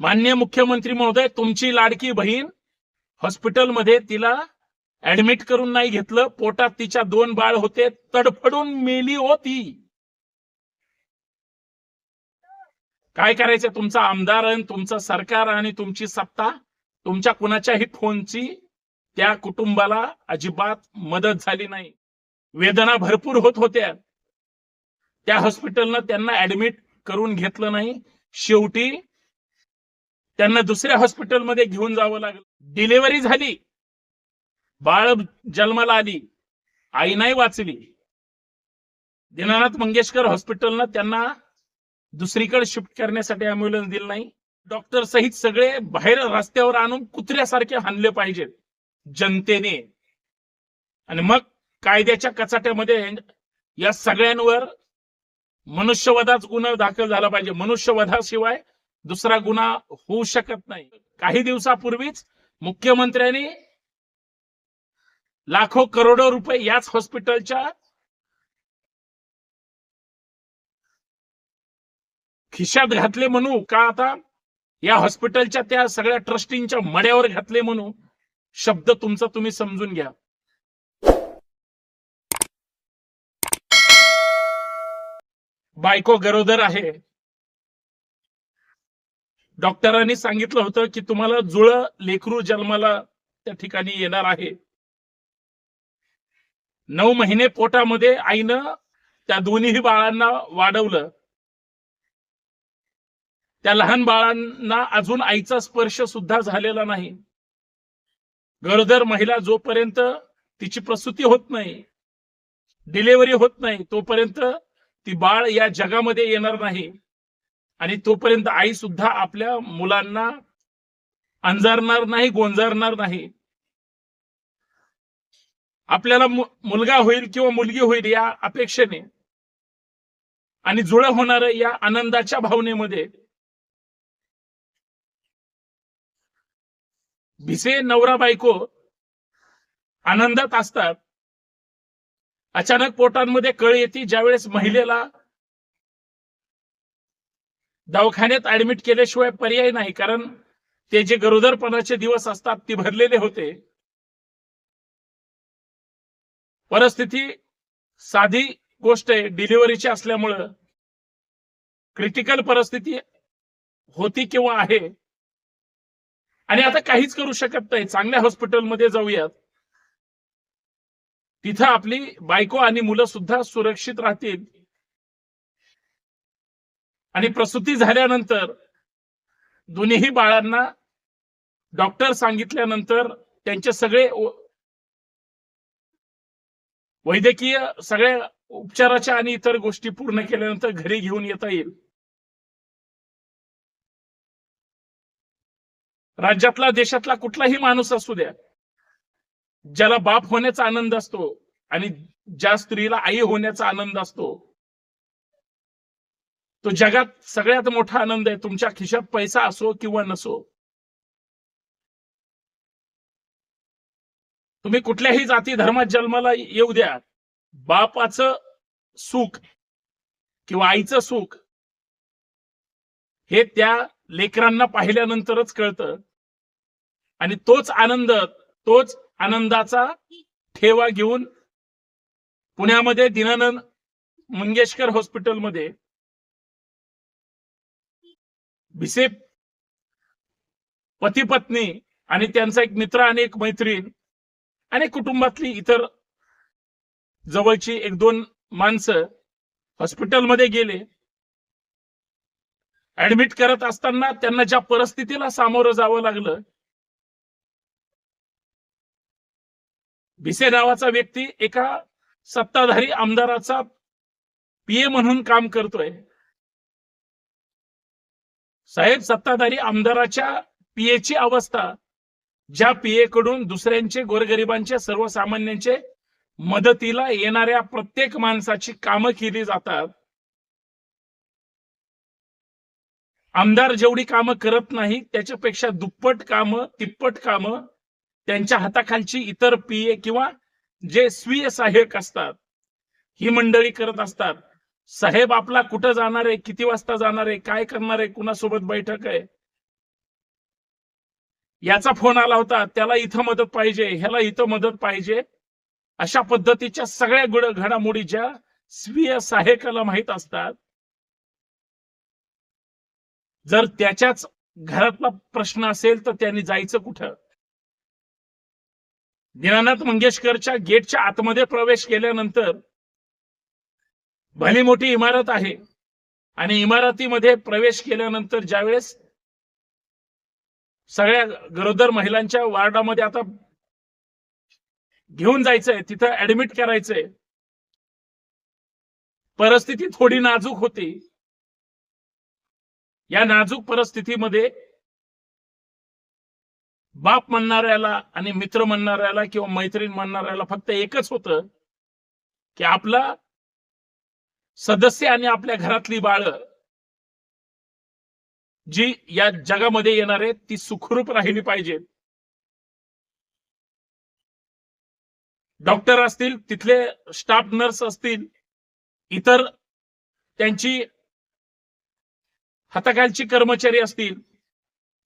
मान्य मुख्यमंत्री महोदय तुमची लाडकी बहीण हॉस्पिटलमध्ये तिला ऍडमिट करून नाही घेतलं. पोटात तिच्या दोन बाळ होते. तडफडून मेली होती. काय करायचं? तुमचा आमदार आणि तुमचं सरकार आणि तुमची सत्ता तुमच्या कुणाच्याही फोनची त्या कुटुंबाला अजिबात मदत झाली नाही. वेदना भरपूर होत होत्या. त्या हॉस्पिटलनं त्यांना ऍडमिट करून घेतलं नाही. शेवटी त्यांना दुसऱ्या हॉस्पिटलमध्ये घेऊन जावं लागलं. डिलिव्हरी झाली. बाळ जन्माला आली. आई नाही वाचली. दीनानाथ मंगेशकर हॉस्पिटलनं त्यांना दुसरीकडे शिफ्ट करण्यासाठी अँब्युलन्स दिलं नाही. डॉक्टर सहित सगळे बाहेर रस्त्यावर आणून कुत्र्यासारखे हानले पाहिजेत जनतेने. आणि मग कायद्याच्या कचाट्यामध्ये या सगळ्यांवर मनुष्यवधाच गुन्हा दाखल झाला पाहिजे. मनुष्यवधाशिवाय दुसरा गुन्हा होऊ शकत नाही. काही दिवसापूर्वीच मुख्यमंत्र्यांनी लाखो करोडो रुपये याच हॉस्पिटलच्या खिशात घातले म्हणू का आता? या हॉस्पिटलच्या त्या सगळ्या ट्रस्टींच्या मड्यावर घातले म्हणू? शब्द तुमचा तुम्ही समजून घ्या. बायको गरोदर आहे. डॉक्टरांनी सांगितलं होतं की तुम्हाला जुळ लेकरू जन्माला त्या ठिकाणी येणार आहे. नऊ महिने पोटामध्ये आईनं त्या दोन्ही बाळांना वाढवलं. त्या लहान बाळांना अजून आईचा स्पर्श सुद्धा झालेला नाही. गरोदर महिला जोपर्यंत तिची प्रसूती होत नाही डिलेवरी होत नाही तोपर्यंत ती बाळ या जगामध्ये येणार नाही. आणि तोपर्यंत आई सुद्धा आपल्या मुलांना अंजारणार नाही गोंजारणार नाही. आपल्याला मुलगा होईल किंवा मुलगी होईल या अपेक्षेने आणि जुळ होणार या आनंदाच्या भावनेमध्ये भिसे नवरा बायको आनंदात असतात. अचानक पोटांमध्ये कळ येते ज्यावेळेस महिलेला दवाखान्यात ऍडमिट केल्याशिवाय पर्याय नाही कारण ते जे गरोदरपणाचे दिवस असतात ते भरलेले होते. परिस्थिती साधी गोष्ट आहे डिलिव्हरीची असल्यामुळं क्रिटिकल परिस्थिती होती किंवा आहे. आणि आता काहीच करू शकत नाही. चांगल्या हॉस्पिटलमध्ये जाऊयात. तिथं आपली बायको आणि मुलं सुद्धा सुरक्षित राहतील. आणि प्रसूती झाल्यानंतर दोन्हीही बाळांना डॉक्टर सांगितल्यानंतर त्यांचे सगळे वैद्यकीय सगळ्या उपचाराच्या आणि इतर गोष्टी पूर्ण केल्यानंतर घरी घेऊन येता येईल. राज्यातला देशातला कुठलाही माणूस असू द्या ज्याला बाप होण्याचा आनंद असतो आणि ज्या स्त्रीला आई होण्याचा आनंद असतो तो जगात सगळ्यात मोठा आनंद आहे. तुमच्या खिशात पैसा असो किंवा नसो. तुम्ही कुठल्याही जाती धर्मात जन्माला येऊ द्या. बापाचं सुख किंवा आईचं सुख हे त्या लेकरांना पाहिल्यानंतरच कळतं. आणि तोच आनंद तोच आनंदाचा ठेवा घेऊन पुण्यामध्ये दिनानंद मंगेशकर हॉस्पिटलमध्ये भिसे पती पत्नी आणि त्यांचा एक मित्र आणि एक मैत्रीण आणि कुटुंबातली इतर जवळची एक दोन माणसं हॉस्पिटलमध्ये गेले. ऍडमिट करत असताना त्यांना ज्या परिस्थितीला सामोरं जावं लागलं भिसे नावाचा व्यक्ती एका सत्ताधारी आमदाराचा पीए म्हणून काम करतोय. साहेब सत्ताधारी आमदाराच्या पीएची अवस्था ज्या पीए कडून दुसऱ्यांचे गोरगरिबांचे सर्वसामान्यांचे मदतीला येणाऱ्या प्रत्येक माणसाची कामं केली जातात. आमदार जेवढी कामं करत नाही त्याच्यापेक्षा दुप्पट कामं तिप्पट कामं त्यांच्या हाताखालची इतर पीए किंवा जे स्वीय सहाय्यक असतात ही मंडळी करत असतात. साहेब आपला कुठं जाणार आहे? किती वाजता जाणार आहे? काय करणार आहे? कुणासोबत बैठक आहे? याचा फोन आला होता. त्याला इथं मदत पाहिजे ह्याला इथं मदत पाहिजे. अशा पद्धतीच्या सगळ्या गुड- घडामोडी ज्या स्वीय सहाय्यकाला माहीत असतात. जर त्याच्याच घरातला प्रश्न असेल तर त्यांनी जायचं कुठं? दीनानाथ मंगेशकरच्या गेटच्या आतमध्ये प्रवेश केल्यानंतर भली मोठी इमारत आहे आणि इमारतीमध्ये प्रवेश केल्यानंतर ज्यावेळेस सगळ्या गरोदर महिलांच्या वार्डामध्ये आता घेऊन जायचंय तिथं ऍडमिट करायचंय परिस्थिती थोडी नाजूक होती. या नाजूक परिस्थितीमध्ये बाप म्हणणाऱ्याला आणि मित्र म्हणणाऱ्याला किंवा मैत्रीण म्हणणाऱ्याला फक्त एकच होतं की आपला सदस्य आणि आपल्या घरातली बाळ जी या जगामध्ये येणार आहेत ती सुखरूप राहिली पाहिजेत. डॉक्टर असतील तिथले स्टाफ नर्स असतील इतर त्यांची हाताखालची कर्मचारी असतील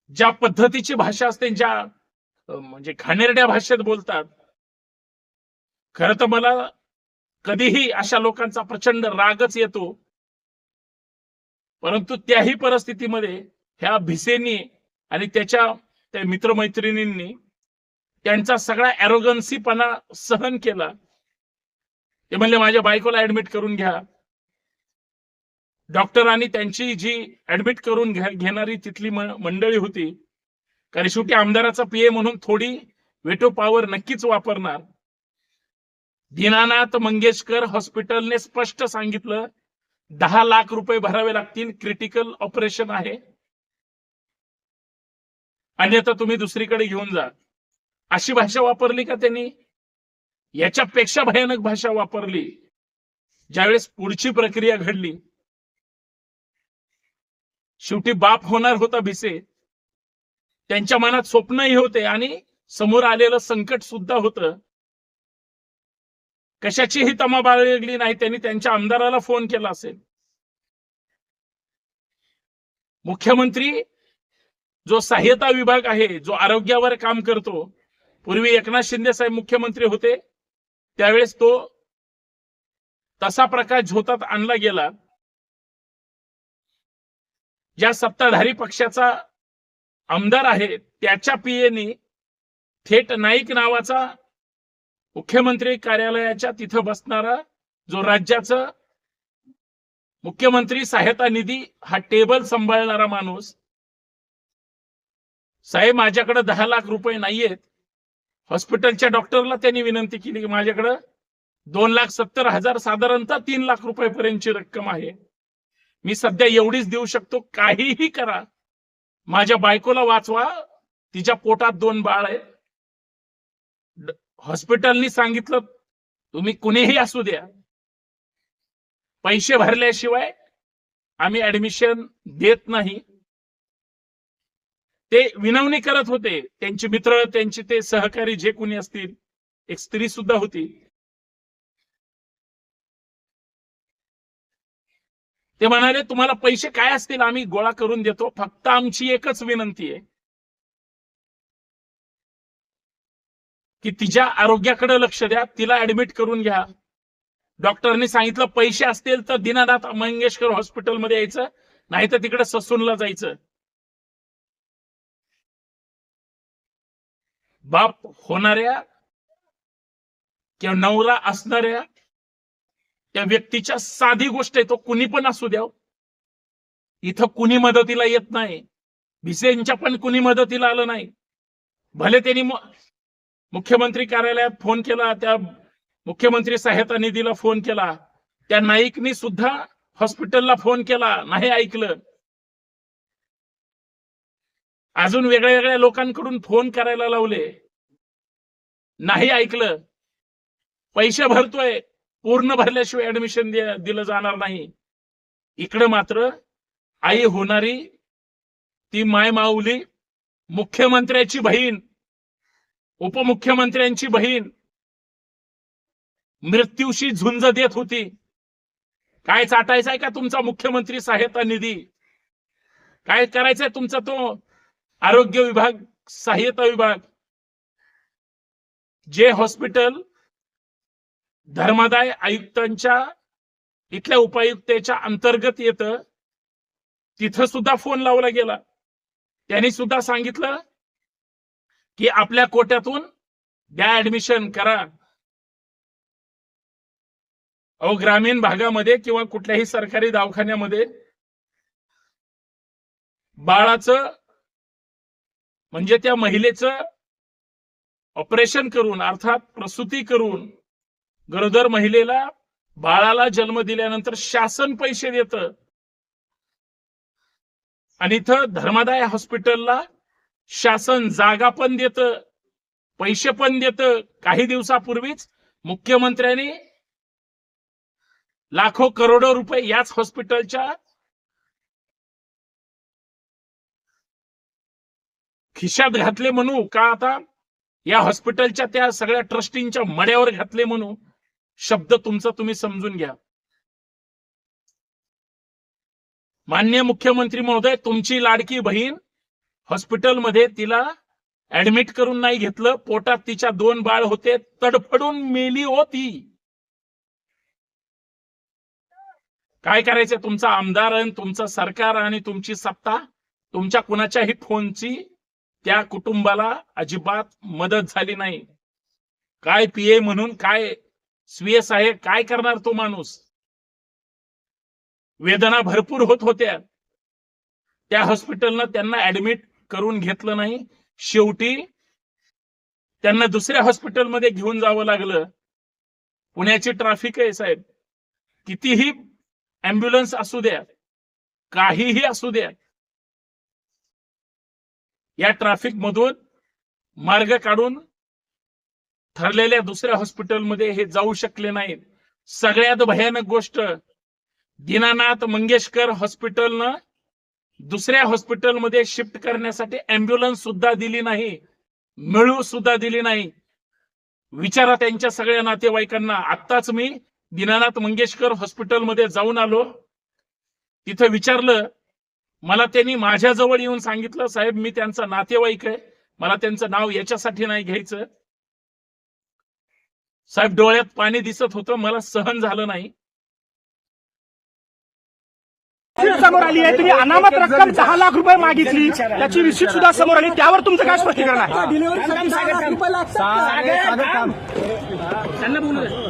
ज्या पद्धतीची भाषा असते ज्या म्हणजे घाणेरड्या भाषेत बोलतात. खरं तर मला कधीही अशा लोकांचा प्रचंड रागच येतो. परंतु त्याही परिस्थितीमध्ये ह्या भिसेनी आणि त्याच्या त्या मित्रमैत्रिणींनी त्यांचा सगळा अरोगन्सीपणा सहन केला. ते म्हणले माझ्या बायकोला ऍडमिट करून घ्या. डॉक्टरांनी त्यांची जी ऍडमिट करून घेणारी तिथली मंडळी होती. कारण शेवटी आमदाराचा पीए म्हणून थोडी वेटो पॉवर नक्कीच वापरणार. दीनानाथ मंगेशकर हॉस्पिटलने स्पष्ट सांगितलं दहा लाख रुपये भरावे लागतील क्रिटिकल ऑपरेशन आहे. अन्यथा तुम्ही दुसरीकडे घेऊन जा. अशी भाषा वापरली का त्यांनी? याच्यापेक्षा भयानक भाषा वापरली. ज्यावेळेस पुढची प्रक्रिया घडली. शेवटी बाप होणार होता भिसे. त्यांच्या मनात स्वप्नही होते आणि समोर आलेलं संकट सुद्धा होतं. कशाचीही तमा बाळगली नाही त्यांनी त्यांच्या आमदाराला फोन केला असेल. मुख्यमंत्री जो सहाय्यता विभाग आहे जो आरोग्यावर काम करतो पूर्वी एकनाथ शिंदे साहेब मुख्यमंत्री होते त्यावेळेस तो तसा प्रकार झोतात आणला गेला. ज्या सत्ताधारी पक्षाचा आमदार आहे त्याच्या पीएनी थेट नाईक नावाचा मुख्यमंत्री कार्यालयाच्या तिथं बसणारा जो राज्याचा मुख्यमंत्री सहायता निधी हा टेबल सांभाळणारा माणूस साहेब माझ्याकडे दहा लाख रुपये नाहीयेत. हॉस्पिटलच्या डॉक्टरला त्यांनी विनंती केली की माझ्याकडे दोन लाख सत्तर हजार साधारणतः तीन लाख रुपयेपर्यंतची रक्कम आहे. मी सध्या एवढीच देऊ शकतो काहीही करा. माझ्या बायकोला वाचवा तिच्या पोटात दोन बाळ आहेत. हॉस्पिटलनी सांगितलं तुम्ही कुणीही असू द्या. पैसे भरल्याशिवाय आम्ही ऍडमिशन देत नाही. ते विनवणी करत होते. त्यांचे मित्र त्यांचे ते सहकारी जे कोणी असतील एक स्त्री सुद्धा होती. ते म्हणाले तुम्हाला पैसे काय असतील? आम्ही गोळा करून देतो. फक्त आमची एकच विनंती आहे. की तिच्या आरोग्याकडे लक्ष द्या तिला ऍडमिट करून घ्या. डॉक्टरने सांगितलं पैसे असतील तर दीनानाथ मंगेशकर हॉस्पिटलमध्ये यायचं नाही तर तिकडे ससूनला जायचं. बाप होणाऱ्या किंवा नवरा असणाऱ्या त्या व्यक्तीच्या साधी गोष्ट आहे तो कुणी पण असू द्या इथं कुणी मदतीला येत नाही. भिसेंच्या पण कुणी मदतीला आलं नाही. भले त्यांनी मुख्यमंत्री कार्यालयात फोन केला त्या मुख्यमंत्री सहायता निधीला फोन केला. त्या नाईकनी सुद्धा हॉस्पिटलला फोन केला नाही ऐकलं. अजून वेगळ्या वेगळ्या लोकांकडून फोन करायला लावले. नाही ऐकलं. पैसे भरतोय पूर्ण भरल्याशिवाय ऍडमिशन दिलं जाणार नाही. इकडं मात्र आई होणारी ती माय माऊली मुख्यमंत्र्याची बहीण उपमुख्यमंत्र्यांची बहीण. मृत्यूशी झुंज देत होती. काय चाटायचाय का तुमचा मुख्यमंत्री सहायता निधी? काय करायचंय तुमचा तो? आरोग्य विभाग सहाय्यता विभाग. जे हॉस्पिटल धर्मादाय आयुक्तांच्या इथल्या उपायुक्तेच्या अंतर्गत येतं तिथं सुद्धा फोन लावला गेला. त्यांनी सुद्धा सांगितलं की आपल्या कोट्यातून द्या ऍडमिशन करा. अहो ग्रामीण भागामध्ये किंवा कुठल्याही सरकारी दवाखान्यामध्ये बाळाचं म्हणजे त्या महिलेचं ऑपरेशन करून अर्थात प्रसूती करून गरोदर महिलेला बाळाला जन्म दिल्यानंतर शासन पैसे देत. आणि इथं धर्मादाय हॉस्पिटलला शासन जागा पण देत पैसे पण देत. काही दिवसापूर्वीच मुख्यमंत्र्यांनी लाखो करोडो रुपये याच हॉस्पिटलच्या खिशात घातले म्हणू का आता? या हॉस्पिटलच्या त्या सगळ्या ट्रस्टींच्या मड्यावर घातले म्हणू? शब्द तुमचा तुम्ही समजून घ्या. मान्य मुख्यमंत्री महोदय तुमची लाडकी बहीण हॉस्पिटलमध्ये तिला ऍडमिट करून नाही घेतलं. पोटात तिच्या दोन बाळ होते. तडफडून मेली होती. काय करायचं? तुमचा आमदार आणि तुमचं सरकार आणि तुमची सत्ता तुमच्या कुणाच्याही फोनची त्या कुटुंबाला अजिबात मदत झाली नाही. काय पीए म्हणून काय स्वीएस आहे काय करणार तो माणूस? वेदना भरपूर होत होत्या. त्या हॉस्पिटलनं त्यांना ऍडमिट करून घेतलं नाही. शेवटी त्यांना दुसऱ्या हॉस्पिटलमध्ये घेऊन जावं लागलं. पुण्याची ट्रॅफिक आहे साहेब. कितीही अँब्युलन्स असू द्या काहीही असू द्या या ट्रॅफिक मधून मार्ग काढून ठरलेल्या दुसऱ्या हॉस्पिटलमध्ये हे जाऊ शकले नाहीत. सगळ्यात भयानक गोष्ट दीनानाथ मंगेशकर हॉस्पिटलनं दुसऱ्या हॉस्पिटलमध्ये शिफ्ट करण्यासाठी अँब्युलन्स सुद्धा दिली नाही मिळू सुद्धा दिली नाही. विचारा त्यांच्या सगळ्या नातेवाईकांना. आत्ताच मी दीनानाथ मंगेशकर हॉस्पिटलमध्ये जाऊन आलो. तिथं विचारलं मला त्यांनी माझ्याजवळ येऊन सांगितलं साहेब मी त्यांचा नातेवाईक आहे. मला त्यांचं नाव याच्यासाठी नाही घ्यायचं. साहेब डोळ्यात पाणी दिसत होतं. मला सहन झालं नाही. समोर आली आहे. तुम्ही अनामत रक्कम दहा लाख रुपये मागितली. त्याची रिसीट सुद्धा समोर आली. त्यावर तुमचं काय स्पष्टीकरण आहे?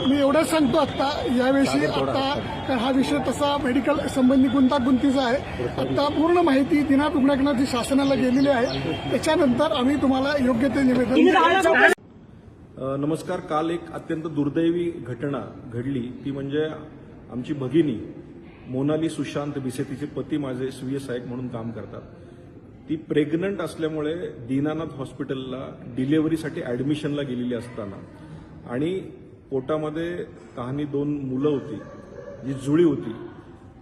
मी एवढंच सांगतो आता याविषयी आता हा विषय तसा मेडिकल संबंधी गुंतागुंतीचा आहे. आता पूर्ण माहिती दिनात उघडकनाथ शासनाला गेलेली आहे. त्याच्यानंतर आम्ही तुम्हाला योग्य ते निवेदन नमस्कार. काल एक अत्यंत दुर्दैवी घटना घडली. ती म्हणजे आमची भगिनी मोनाली सुशांत बिसे तिचे पती माझे सुय सहाय्यक म्हणून काम करतात. ती प्रेग्नंट असल्यामुळे दीनानाथ हॉस्पिटलला डिलेव्हरीसाठी ॲडमिशनला गेलेली असताना आणि पोटामध्ये कहाणी दोन मुलं होती जी जुळी होती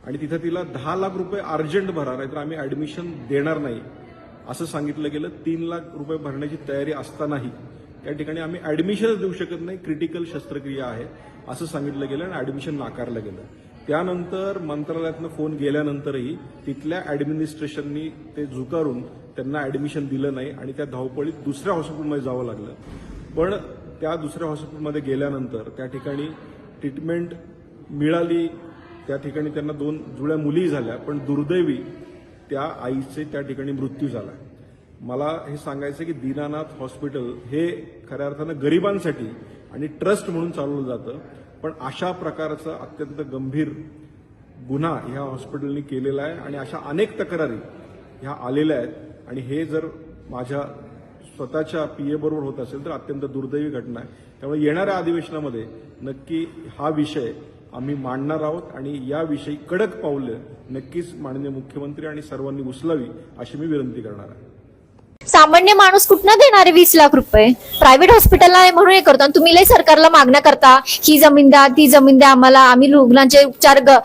आणि तिथं तिला दहा लाख रुपये अर्जंट भरा नाहीतर आम्ही ॲडमिशन देणार नाही. असं सांगितलं गेलं तीन लाख रुपये भरण्याची तयारी असतानाही त्या ठिकाणी आम्ही ॲडमिशनच देऊ शकत नाही क्रिटिकल शस्त्रक्रिया आहे असं सांगितलं गेलं आणि ॲडमिशन नाकारलं गेलं. त्यानंतर मंत्रालयातनं फोन गेल्यानंतरही तिथल्या ॲडमिनिस्ट्रेशननी ते झुकारून त्यांना ॲडमिशन दिलं नाही आणि त्या धावपळीत दुसऱ्या हॉस्पिटलमध्ये जावं लागलं. पण त्या दुसऱ्या हॉस्पिटलमध्ये गेल्यानंतर त्या ठिकाणी ट्रीटमेंट मिळाली. त्या ठिकाणी त्यांना दोन जुळ्या मुली झाल्या पण दुर्दैवी त्या आईचे त्या ठिकाणी मृत्यू झाला. मला हे सांगायचं की दीनानाथ हॉस्पिटल हे खऱ्या अर्थानं गरिबांसाठी आणि ट्रस्ट म्हणून चालवलं जातं. पण अशा प्रकारचा अत्यंत गंभीर गुन्हा ह्या हॉस्पिटलनी केलेला आहे आणि अशा अनेक तक्रारी ह्या आलेल्या आहेत. आणि हे जर माझ्या स्वतःच्या पी बरोबर होत असेल तर अत्यंत दुर्दैवी घटना आहे. त्यामुळे येणाऱ्या अधिवेशनामध्ये नक्की हा विषय आम्ही मांडणार आहोत आणि याविषयी कडक पावलं नक्कीच माननीय मुख्यमंत्री आणि सर्वांनी उचलावी अशी मी विनंती करणार आहे. सामान्य माणूस कुठनं देणार वीस लाख रुपये? प्रायव्हेट हॉस्पिटलला आहे म्हणून हे करतो. आणि तुम्ही लय सरकारला मागण्या करता. ही जमीन द्या ती जमीन द्या आम्हाला आम्ही रुग्णांचे उपचार ग-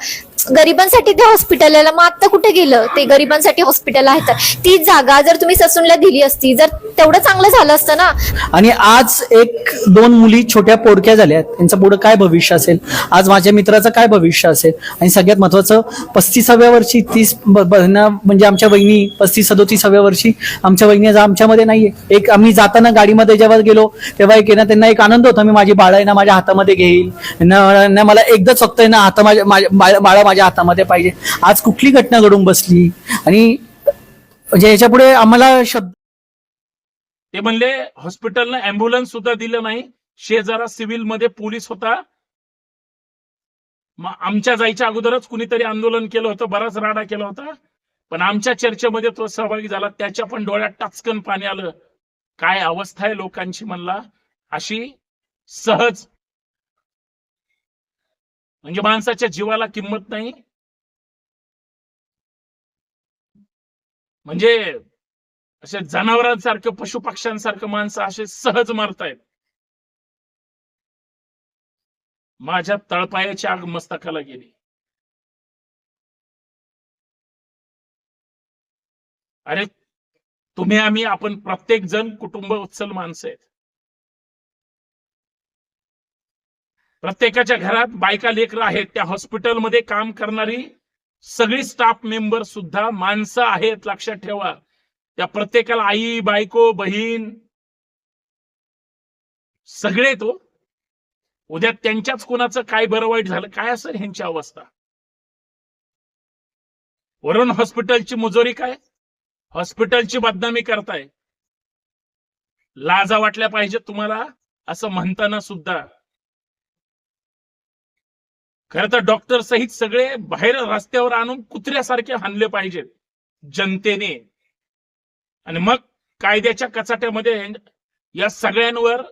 गरिबांसाठी ते हॉस्पिटल आहे मग आता कुठे गेलं? ते गरिबांसाठी हॉस्पिटल आहे तर. ती जागा जर तुम्ही ससूनला दिली असती जर तेवढं चांगलं झालं असतं ना. आणि आज एक दोन मुली छोट्या पोडक्या झाल्या त्यांचं पुढे काय भविष्य असेल? आज माझ्या मित्राचं काय भविष्य असेल? आणि सगळ्यात महत्वाचं पस्तीसाव्या वर्षी तीस ब- म्हणजे आमच्या बहिणी पस्तीस सदोतीसाव्या वर्षी आमच्या बहिणी आमच्यामध्ये नाहीये. एक आम्ही जाताना गाडीमध्ये जेव्हा गेलो तेव्हा एक ना त्यांना एक आनंद होता. मी माझी बाळा आहे ना माझ्या हातामध्ये घेईल. ना मला एकदाच फक्त आहे ना हाता माझ्या बाळा बाळा माझ्या हातामध्ये पाहिजे. आज कुठली घटना घडून बसली? आणि म्हणजे याच्यापुढे आम्हाला शब्द ते म्हणले हॉस्पिटलनं अँब्युलन्स सुद्धा दिलं नाही. शेजारा सिव्हिलमध्ये पोलीस होता. आमच्या जायच्या अगोदरच कुणीतरी आंदोलन केलं होतं बराच राडा केला होता. पण आमच्या चर्चेमध्ये तो सहभागी झाला. त्याच्या पण डोळ्यात टाचकन पाणी आलं. काय अवस्था आहे लोकांची म्हणला. अशी सहज म्हणजे माणसाच्या जीवाला किंमत नाही. म्हणजे असे जनावरांसारखं पशुपक्ष्यांसारखं माणसं असे सहज मारतायत. माझ्या तळपायाची आग मस्तकाला गेली. अरे तुम्ही आम्ही आपण प्रत्येक जण कुटुंब उत्सल माणसं आहेत. प्रत्येकाच्या घरात बायका लेकर आहेत. त्या हॉस्पिटलमध्ये काम करणारी सगळी स्टाफ मेंबर सुद्धा माणसं आहेत लक्षात ठेवा. त्या प्रत्येकाला आई बायको बहीण सगळे तो. उद्या त्यांच्याच कोणाचं काय बरं वाईट झालं काय असेल ह्यांची अवस्था? वरून हॉस्पिटलची मुजोरी काय? हॉस्पिटलची बदनामी करताय. लाजा वाटल्या पाहिजे तुम्हाला असं म्हणताना सुद्धा. खरं तर डॉक्टर सहित सगळे बाहेर रस्त्यावर आणून कुत्र्यासारखे हाणले पाहिजेत जनतेने. आणि मग कायद्याच्या कचाट्यामध्ये या सगळ्यांवर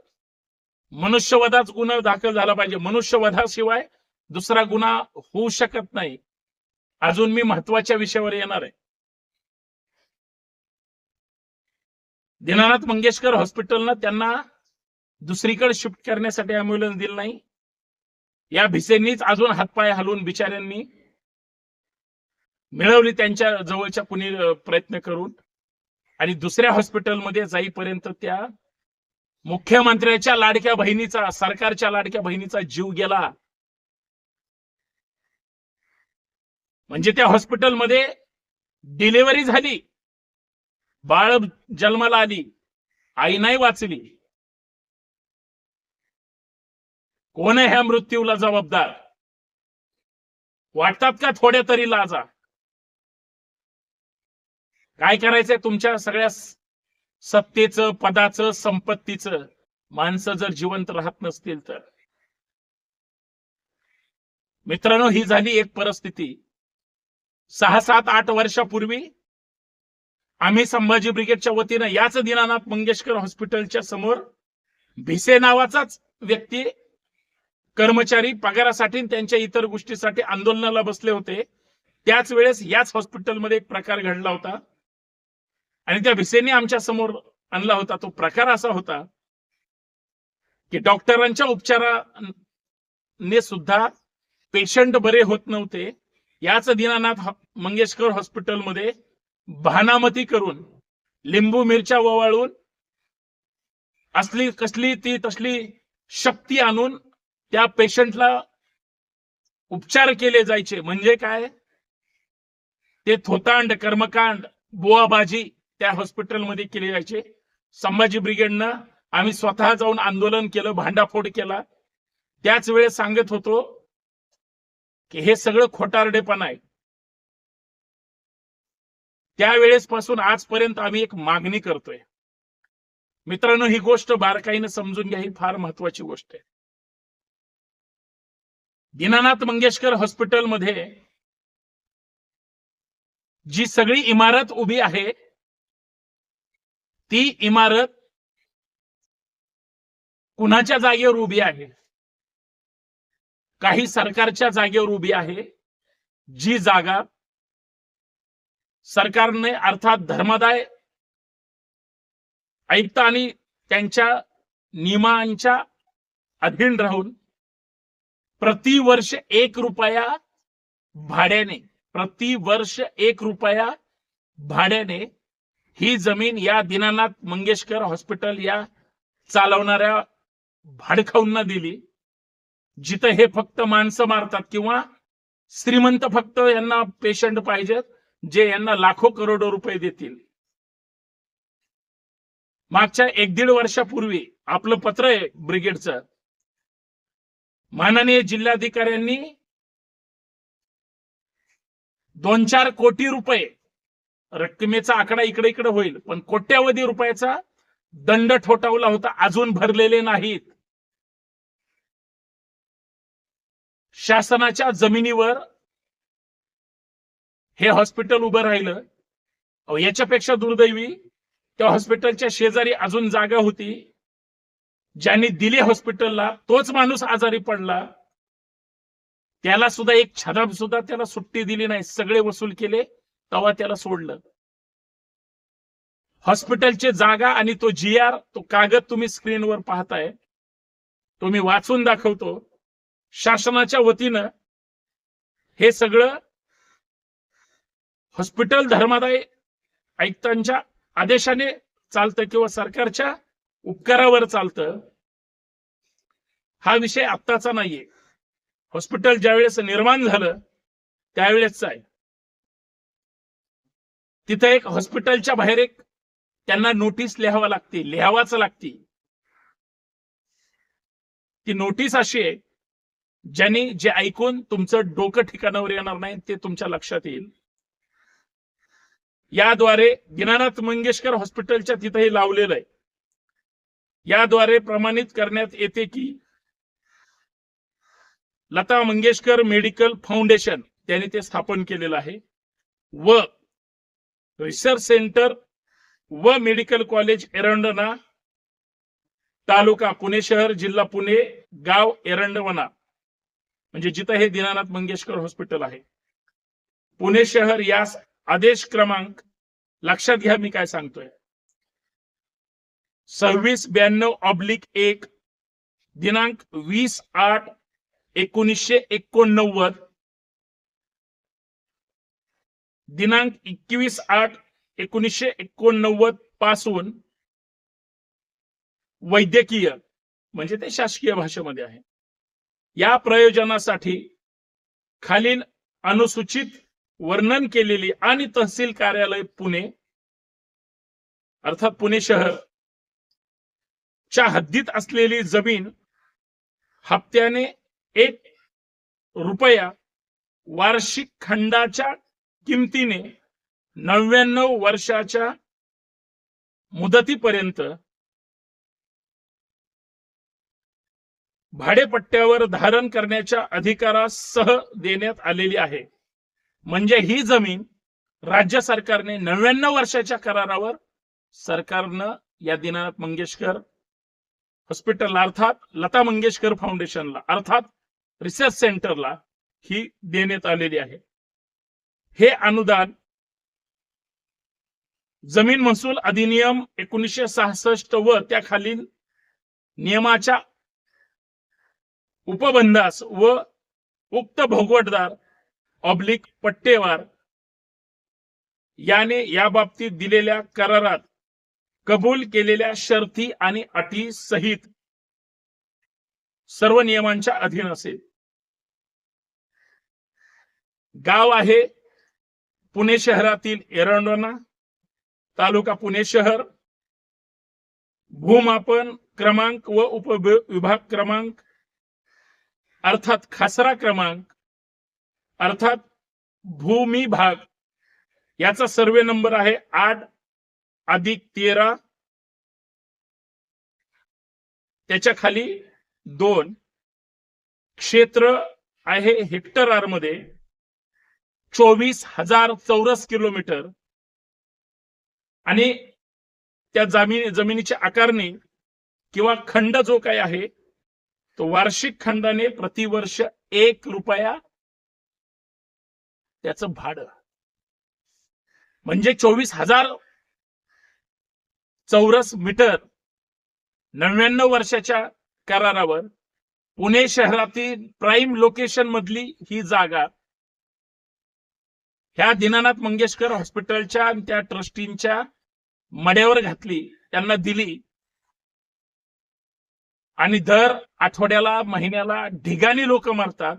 मनुष्यवधाच गुन्हा दाखल झाला पाहिजे. मनुष्यवधाशिवाय दुसरा गुन्हा होऊ शकत नाही. अजून मी महत्त्वाच्या विषयावर येणार आहे. दीनानाथ मंगेशकर हॉस्पिटलनं त्यांना दुसरीकडे शिफ्ट करण्यासाठी अँब्युलन्स दिलं नाही. या भिसेंनीच अजून हातपाय हलवून बिचाऱ्यांनी मिळवली त्यांच्या जवळच्या कुणी प्रयत्न करून. आणि दुसऱ्या हॉस्पिटलमध्ये जाईपर्यंत त्या मुख्यमंत्र्याच्या लाडक्या बहिणीचा सरकारच्या लाडक्या बहिणीचा जीव गेला. म्हणजे त्या हॉस्पिटलमध्ये डिलिव्हरी झाली. बाळ जन्माला आली. आई नाही वाचली. कोण आहे ह्या मृत्यूला जबाबदार? वाटतात का थोड्या तरी लाजा? काय करायचंय तुमच्या सगळ्या सत्तेचं पदाचं संपत्तीचं? माणसं जर जिवंत राहत नसतील तर. मित्रांनो ही झाली एक परिस्थिती. सहा सात आठ वर्षापूर्वी आम्ही संभाजी ब्रिगेडच्या वतीनं याच दीनानाथ मंगेशकर हॉस्पिटलच्या समोर भिसे नावाचाच व्यक्ती कर्मचारी पगारासाठी त्यांच्या इतर गोष्टीसाठी आंदोलनाला बसले होते. त्याच वेळेस याच हॉस्पिटलमध्ये एक प्रकार घडला होता. आणि त्या भिसेने आमच्यासमोर आणला होता. तो प्रकार असा होता की डॉक्टरांच्या उपचाराने सुद्धा पेशंट बरे होत नव्हते. याच दीनानाथ मंगेशकर हॉस्पिटलमध्ये भानामती करून लिंबू मिरच्या ववाळून असली कसली ती तसली शक्ती आणून त्या पेशंटला उपचार केले जायचे. म्हणजे काय? ते थोतांड कर्मकांड बोआबाजी त्या हॉस्पिटलमध्ये केले जायचे. संभाजी ब्रिगेडनं आम्ही स्वतः जाऊन आंदोलन केलं भांडाफोड केला. त्याच वेळेस सांगत होतो की हे सगळं खोटारडेपणा आहे. त्यावेळेस पासून आजपर्यंत आम्ही एक मागणी करतोय. मित्रांनो ही गोष्ट बारकाईनं समजून घ्या ही फार महत्वाची गोष्ट आहे. दीनानाथ मंगेशकर हॉस्पिटलमध्ये जी सगळी इमारत उभी आहे ती इमारत कुणाच्या जागेवर उभी आहे? काही सरकारच्या जागेवर उभी आहे जी जागा सरकारने अर्थात धर्मदाय आयुक्त आणि त्यांच्या नियमांच्या अधीन राहून प्रतिवर्ष एक रुपया भाड्याने प्रति वर्ष एक रुपया भाड्याने ही जमीन या दीनानाथ मंगेशकर हॉस्पिटल या चालवणाऱ्या भाडखाऊंना दिली जिथं हे फक्त माणसं मारतात किंवा श्रीमंत फक्त यांना पेशंट पाहिजेत जे यांना लाखो करोडो रुपये देतील. मागच्या एक दीड वर्षापूर्वी आपलं पत्र आहे ब्रिगेडचं माननीय जिल्हाधिकाऱ्यांनी दोन चार कोटी रुपये रक्कमेचा आकडा इकडे इकडे होईल पण कोट्यावधी रुपयाचा दंड ठोठावला होता अजून भरलेले नाहीत. शासनाच्या जमिनीवर हे हॉस्पिटल उभं राहिलं. याच्यापेक्षा दुर्दैवी त्या हॉस्पिटलच्या शेजारी अजून जागा होती. ज्यांनी दिले हॉस्पिटलला तोच माणूस आजारी पडला त्याला सुद्धा एक छदाब सुद्धा त्याला सुट्टी दिली नाही. सगळे वसूल केले तेव्हा त्याला सोडलं. हॉस्पिटलचे जागा आणि तो जी आर तो कागद तुम्ही स्क्रीनवर पाहताय तो मी वाचून दाखवतो. शासनाच्या वतीनं हे सगळं हॉस्पिटल धर्मादाय आयुक्तांच्या आदेशाने चालतं किंवा सरकारच्या उपकारावर चालतं. हा विषय आत्ताचा नाहीये. हॉस्पिटल ज्यावेळेस निर्माण झालं त्यावेळेसचा आहे. तिथं एक हॉस्पिटलच्या बाहेर एक त्यांना नोटीस लिहावं लागते लिहावाच लागते. ती नोटीस अशी आहे ज्यांनी जे ऐकून तुमचं डोकं ठिकाणावर येणार नाही ते तुमच्या लक्षात येईल. याद्वारे दीनानाथ मंगेशकर हॉस्पिटलच्या तिथंही लावलेलं आहे. याद्वारे प्रमाणित करण्यात येते की लता मंगेशकर मेडिकल फाउंडेशन त्यांनी ते स्थापन केलेलं आहे व रिसर्च सेंटर व मेडिकल कॉलेज एरंडना तालुका पुणे शहर जिल्हा पुणे गाव एरंडवना म्हणजे जिथं हे दीनानाथ मंगेशकर हॉस्पिटल आहे. पुणे शहर यास आदेश क्रमांक लक्षात घ्या मी काय सांगतोय. सव्वीस ब्याण्णव ऑब्लिक एक दिनांक वीस आठ एकोणीसशे एकोणनव्वद दिनांक एकवीस आठ एकोणीसशे एकोणनव्वदपासून वैद्यकीय म्हणजे ते शासकीय भाषेमध्ये आहे. या प्रयोजनासाठी खालील अनुसूचित वर्णन केलेली आणि तहसील कार्यालय पुणे अर्थात पुणे शहर च्या हद्दीत असलेली जमीन हप्त्याने एक रुपया वार्षिक खंडाच्या किमतीने नव्याण्णव वर्षाच्या मुदतीपर्यंत भाडेपट्ट्यावर धारण करण्याच्या अधिकारासह देण्यात आलेली आहे. म्हणजे ही जमीन राज्य सरकारने नव्याण्णव वर्षाच्या करारावर सरकारनं या दिनानाथ मंगेशकर हॉस्पिटलला. अर्थात लता मंगेशकर फाउंडेशनला. अर्थात रिसर्च सेंटरला ही देण्यात आलेली आहे. हे अनुदान जमीन महसूल अधिनियम एकोणीसशे सहासष्ट व त्याखालील नियमाच्या उपबंधास व उक्त भोगवटदार ऑब्लिक पट्टेवार याने या बाबतीत दिलेल्या करारात कबूल केलेल्या शर्ती आणि अटी सहित सर्व नियमांच्या अधीन असेल. गाव आहे पुणे शहरातील एरंडोना तालुका पुणे शहर. भूमापन क्रमांक व उपविभाग क्रमांक अर्थात खासरा क्रमांक अर्थात भूमी भाग याचा सर्वे नंबर आहे आठ अधिक तेरा. त्याच्याखाली दोन क्षेत्र आहे हेक्टर आरमध्ये. चोवीस हजार चौरस किलोमीटर. आणि त्या जमीन जमिनीची आकारणी किंवा खंड जो काय आहे तो वार्षिक खंडाने प्रतिवर्ष एक रुपया त्याचं भाडं. म्हणजे चोवीस हजार चौरस मीटर नव्याण्णव वर्षाच्या करारावर पुणे शहरातील प्राईम लोकेशन मधली ही जागा ह्या दीनानाथ मंगेशकर हॉस्पिटलच्या आणि त्या ट्रस्टींच्या मड्यावर घातली त्यांना दिली. आणि दर आठवड्याला महिन्याला ढिगाणी लोक मारतात.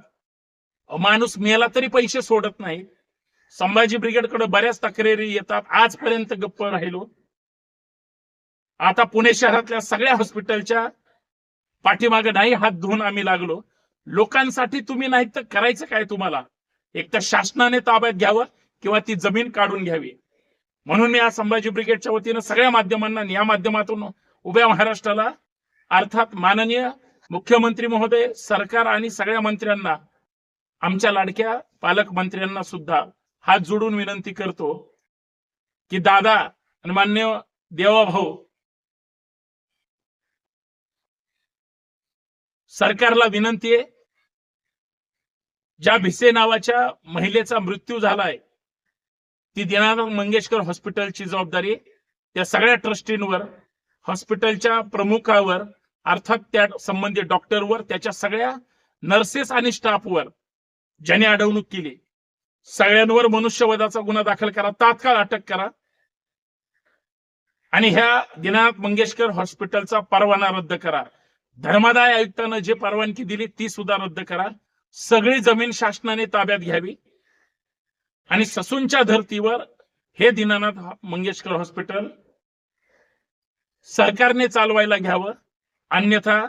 माणूस मेला तरी पैसे सोडत नाही. संभाजी ब्रिगेडकडे बऱ्याच तक्रारी येतात. आजपर्यंत गप्प राहिलो. आता पुणे शहरातल्या सगळ्या हॉस्पिटलच्या पाठीमागे नाही हात धुवून आम्ही लागलो. लोकांसाठी तुम्ही नाही तर करायचं काय तुम्हाला? एक तर शासनाने ताब्यात घ्यावं किंवा ती जमीन काढून घ्यावी. म्हणून मी आज संभाजी ब्रिगेडच्या वतीनं सगळ्या माध्यमांना या माध्यमातून उभ्या महाराष्ट्राला अर्थात माननीय मुख्यमंत्री महोदय सरकार आणि सगळ्या मंत्र्यांना आमच्या लाडक्या पालकमंत्र्यांना सुद्धा हात जोडून विनंती करतो की दादा आणि मान्य देवाभाऊ सरकारला विनंती आहे. ज्या भिसे नावाच्या महिलेचा मृत्यू झालाय ती दिनानाथ मंगेशकर हॉस्पिटलची जबाबदारी त्या सगळ्या ट्रस्टींवर हॉस्पिटलच्या प्रमुखावर अर्थात त्या संबंधित डॉक्टरवर त्याच्या सगळ्या नर्सेस आणि स्टाफवर ज्याने अडवणूक केली. सगळ्यांवर मनुष्यवधाचा गुन्हा दाखल करा तात्काळ अटक करा. आणि ह्या दिनानाथ मंगेशकर हॉस्पिटलचा परवाना रद्द करा. धर्मादाय आयुक्तानं जे परवानगी दिली ती सुद्धा रद्द करा. सगळी जमीन शासनाने ताब्यात घ्यावी. आणि ससूनच्या धर्तीवर हे दीनानाथ मंगेशकर हॉस्पिटल सरकारने चालवायला घ्यावं. अन्यथा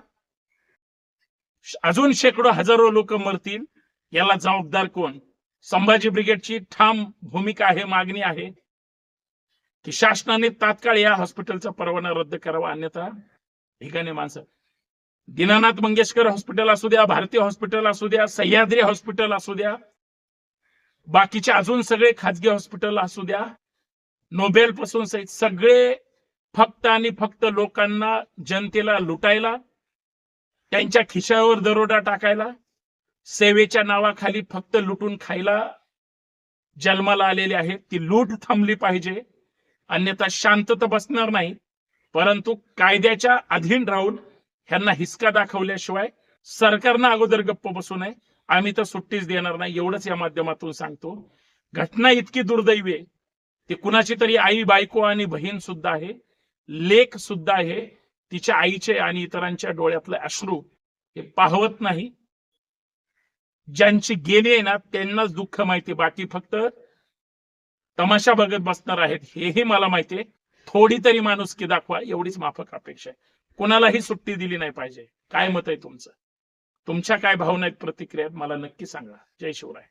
अजून शेकडो हजारो लोक मरतील. याला जबाबदार कोण? संभाजी ब्रिगेडची ठाम भूमिका आहे मागणी आहे की शासनाने तात्काळ या हॉस्पिटलचा परवाना रद्द करावा. अन्यथा ठिकाणी माणसं दीनानाथ मंगेशकर हॉस्पिटल असू द्या भारतीय हॉस्पिटल असू द्या सह्याद्री हॉस्पिटल असू द्या बाकीचे अजून सगळे खाजगी हॉस्पिटल असू द्या नोबेल पासून सगळे फक्त आणि फक्त लोकांना जनतेला लुटायला त्यांच्या खिशावर दरोडा टाकायला सेवेच्या नावाखाली फक्त लुटून खायला जन्माला आलेले आहेत. ती लूट थांबली पाहिजे. अन्यथा शांतता बसणार नाही. परंतु कायद्याच्या अधीन राहून ह्यांना हिसका दाखवल्याशिवाय सरकारनं अगोदर गप्प बसू नये. आम्ही तर सुट्टीच देणार नाही एवढंच या माध्यमातून सांगतो. घटना इतकी दुर्दैवी आहे. ती कुणाची तरी आई बायको आणि बहीण सुद्धा आहे. लेख सुद्धा आहे. तिच्या आईचे आणि इतरांच्या डोळ्यातले अश्रू हे पाहवत नाही. ज्यांची गेली आहे ना त्यांनाच दुःख माहिती बाकी फक्त तमाशा बघत बसणार आहेत. हेही मला माहिती आहे. थोडी तरी माणुसकी दाखवा एवढीच माफक अपेक्षा आहे. कोणालाही सुट्टी दिली नाही पाहिजे. काय मत आहे तुमचं? तुमच्या काय भावना आहेत प्रतिक्रिया आहेत मला नक्की सांगा. जय शिवराय.